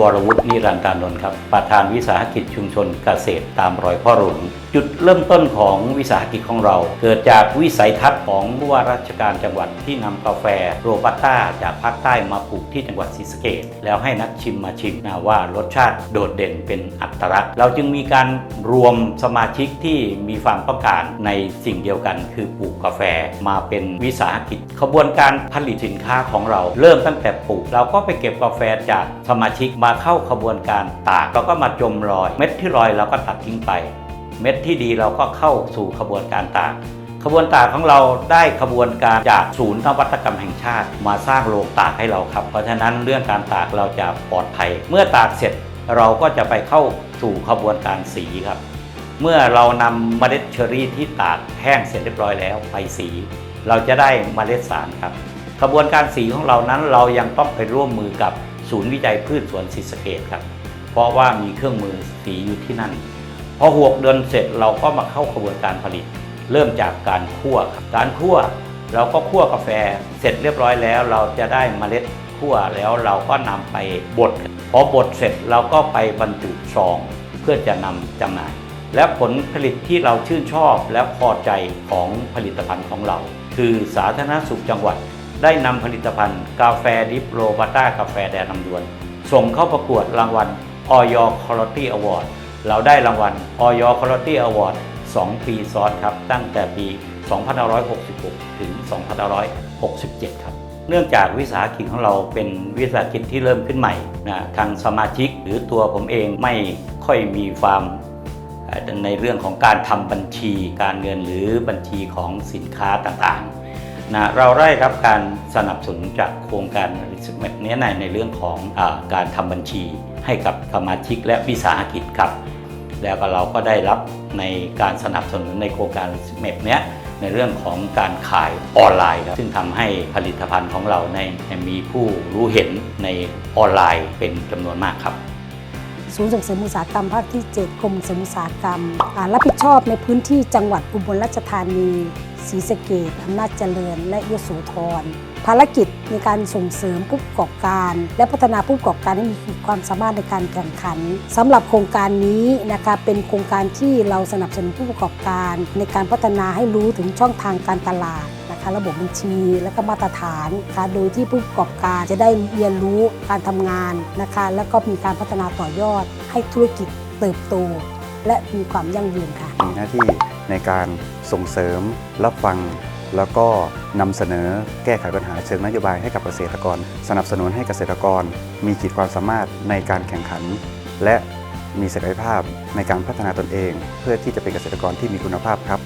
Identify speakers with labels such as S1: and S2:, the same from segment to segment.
S1: วรวุฒินิรันดรานนท์ครับประธานวิสาหกิจชุมชนเกษตรตามรอยพ่อหลวงจุดเริ่มต้นของวิสาหกิจของเรา เกิดจากวิสัยทัศน์ของผู้ว่าราชการจังหวัดที่นำกาแฟโรบัสต้าจากภาคใต้มาปลูกที่จังหวัดศรีสะเกษแล้วให้นักชิมมาชิมนะว่ารสชาติโดดเด่นเป็นอัตลักษณ์ เราจึงมีการรวมสมาชิกที่มีความต้องการในสิ่งเดียวกัน คือปลูกกาแฟมาเป็นวิสาหกิจขบวนการผลิตสินค้าของเรา เริ่มตั้งแต่ปลูก เราก็ไปเก็บกาแฟจากสมาชิกมาเข้าขบวนการตากเราก็มาจมรอย เม็ดที่รอยเราก็ตัดทิ้งไป เม็ดที่ดีเราก็เข้าสู่ขบวนการตากขบวนตากของเราได้ขบวนการจากศูนย์นวัตกรรมแห่งชาติ มาสร้างโรงตากให้เราครับ เพราะฉะนั้นเรื่องการตากเราจะปลอดภัย เมื่อตากเสร็จเราก็จะไปเข้าสู่ขบวนการสีครับ เมื่อเรานำเมล็ดเชอรี่ที่ตากแห้งเสร็จเรียบร้อยแล้วไปสี เราจะได้เมล็ดสารครับ ขบวนการสีของเรานั้นเรายังต้องไปร่วมมือกับ ศูนย์วิจัยพืชสวนศรีสเกดครับ เพราะว่ามีเครื่องมือสีอยู่ที่นั่น พอหกเดือนเสร็จเราก็มาเข้าขบวนการผลิต เริ่มจากการคั่วครับการคั่วเราก็คั่วกาแฟเสร็จเรียบร้อยแล้ว เราจะได้เมล็ดคั่วแล้วเราก็นำไปบดพอบดเสร็จเราก็ไปบรรจุซอง เพื่อจะนำจำหน่าย และผลผลิตที่เราชื่นชอบและพอใจของผลิตภัณฑ์ของเรา คือสาธารณสุขจังหวัด ได้นำผลิตภัณฑ์ กาแฟดิฟโรบัต้ากาแฟแดงลำดวน ส่งเข้าประกวดรางวัลออยคอร์ตี้อวอร์ดเราได้รางวัลออยคอร์ตี้อวอร์ด2 ปีซ้อนครับ ตั้งแต่ปี 2566 ถึง 2567 ครับ เนื่องจากวิสาหกิจของเราเป็นวิสาหกิจที่เริ่มขึ้นใหม่นะทางสมาชิกหรือตัวผมเองไม่ค่อยมีความในเรื่องของการทำบัญชีการเงินหรือบัญชีของสินค้าต่างๆ นะเราได้รับการสนับสนุนจากโครงการแบบนี้ในในเรื่องของอการทำบัญชีให้กับสมาชิกและวิสาหกิจครับ แล้วก็เราก็ได้รับในการสนับสนุนในโครงการเมปเนี้ยในเรื่องของการขายออนไลน์ครับซึ่งทำให้ผลิตภัณฑ์ของเราในมีผู้รู้เห็นในออนไลน์เป็นจำนวนมากครับ
S2: ศูนย์ส่งเสริมอุตสาหกรรมภาคที่ 7 กรมส่งเสริมอุตสาหกรรมรับผิดชอบในพื้นที่จังหวัดอุบลราชธานีศรีสะเกษอำนาจเจริญ และยโสธรภารกิจในการส่งเสริมผู้ประกอบการ และพัฒนาผู้ประกอบการให้มีขีดความสามารถในการแข่งขันสำหรับโครงการนี้นะคะเป็นโครงการที่เราสนับสนุนผู้ประกอบการ ในการพัฒนาให้รู้ถึงช่องทางการตลาด นะคะระบบบัญชี และก็มาตรฐานนะคะโดยที่ผู้ประกอบการจะได้เรียนรู้การทำงานนะคะ แล้วก็มีการพัฒนาต่อยอด ให้ธุรกิจเติบโต และมีความยั่งยืนค่ะ
S3: มีหน้าที่ในการส่งเสริมรับฟังแล้วก็นำเสนอแก้ไขปัญหาเชิงนโยบายให้กับเกษตรกร สนับสนุนให้เกษตรกร มีขีดความสามารถในการแข่งขัน และมีศักยภาพในการพัฒนาตนเอง เพื่อที่จะเป็นเกษตรกรที่มีคุณภาพครับ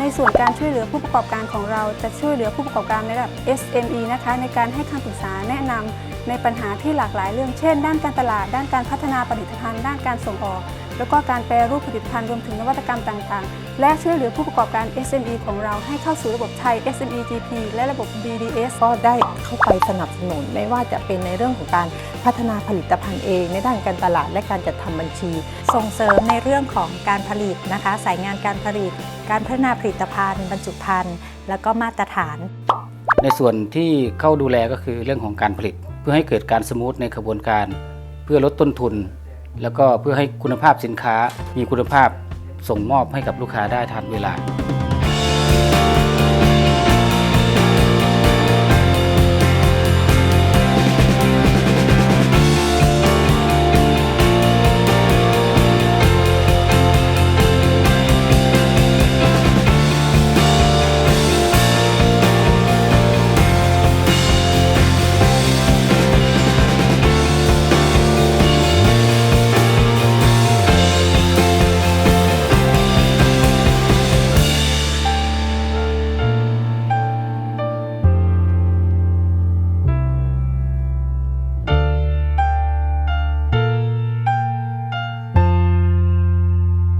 S4: ในส่วนการช่วยเหลือผู้ประกอบการของเราจะช่วยเหลือผู้ประกอบการในระดับ SME นะคะในการให้คำปรึกษาแนะนำในปัญหาที่หลากหลายเรื่องเช่น ด้านการตลาด ด้านการพัฒนาผลิตภัณฑ์ ด้านการส่งออก แล้วก็การแปรรูปผลิตภัณฑ์รวมถึงนวัตกรรมต่างๆ และช่วยเหลือผู้ประกอบการ SME ของเราให้เข้าสู่ระบบไทย SME GP และระบบ BDS
S5: ก็ได้เข้าไปสนับสนุนไม่ว่าจะเป็นในเรื่องของการพัฒนาผลิตภัณฑ์เอง ในด้านการตลาดและการจัดทำบัญชี
S6: ส่งเสริมในเรื่องของการผลิตนะคะ สายงานการผลิต การพัฒนาผลิตภัณฑ์ บรรจุภัณฑ์แล้วก็มาตรฐาน
S7: ในส่วนที่เข้าดูแลก็คือเรื่องของการผลิต เพื่อให้เกิดการสมูทในกระบวนการ เพื่อลดต้นทุน แล้วก็เพื่อให้คุณภาพสินค้ามีคุณภาพส่งมอบให้กับลูกค้าได้ทันเวลา